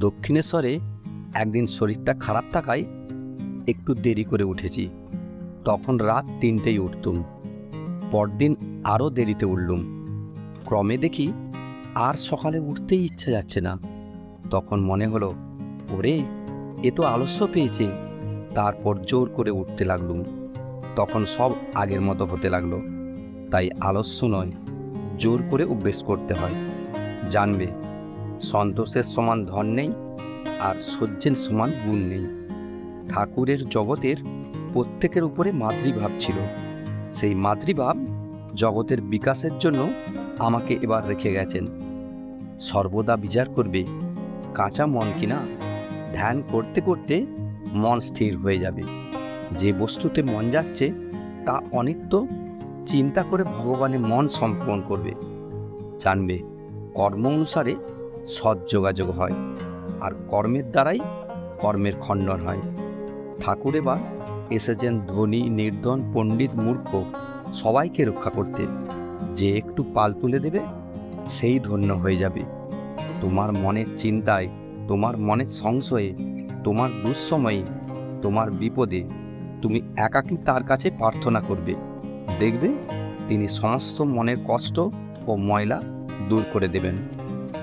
দক্ষিণেশ্বরে একদিন শরীরটা খারাপ থাকায় একটু দেরি করে উঠেছি। তখন রাত তিনটেই উঠতুম। পরদিন আরও দেরিতে উঠলুম। ক্রমে দেখি আর সকালে উঠতেই ইচ্ছা যাচ্ছে না। তখন মনে হলো, ওরে, এ তো আলস্য পেয়েছে। তারপর জোর করে উঠতে লাগলুম। তখন সব আগের মতো হতে লাগল। তাই আলস্য নয়, জোর করে অভ্যেস করতে হয়। জানবে সন্তোষের সমান ধন নেই আর সহ্যের সমান গুণ নেই। ঠাকুরের জগতের প্রত্যেকের উপরে মাতৃভাব ছিল। সেই মাতৃভাব জগতের বিকাশের জন্য আমাকে এবার রেখে গেছেন। সর্বদা বিচার করবে, কাঁচা মন কিনা? ধ্যান করতে করতে মন স্থির হয়ে যাবে। যে বস্তুতে মন যাচ্ছে, তা অনিত্য, চিন্তা করে ভগবানের মন সমর্পণ করবে। জানবে, কর্ম অনুসারে সৎ যোগাযোগ হয়। আর কর্মের দ্বারাই কর্মের খণ্ডন হয়। ঠাকুর এবার এসেছেন ধনী, নির্ধন, পণ্ডিত, মূর্খ, সবাইকে রক্ষা করতে। যে একটু পাল তুলে দেবে, সেই ধন্য হয়ে যাবে। তোমার মনের চিন্তায়, তোমার মনের সংশয়ে, তোমার দুঃসময়ে, তোমার বিপদে তুমি একাকী তার কাছে প্রার্থনা করবে। দেখবে, তিনি সমস্ত মনের কষ্ট ও ময়লা দূর করে দেবেন।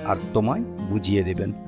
আর তোমায় বুঝিয়ে দেবেন।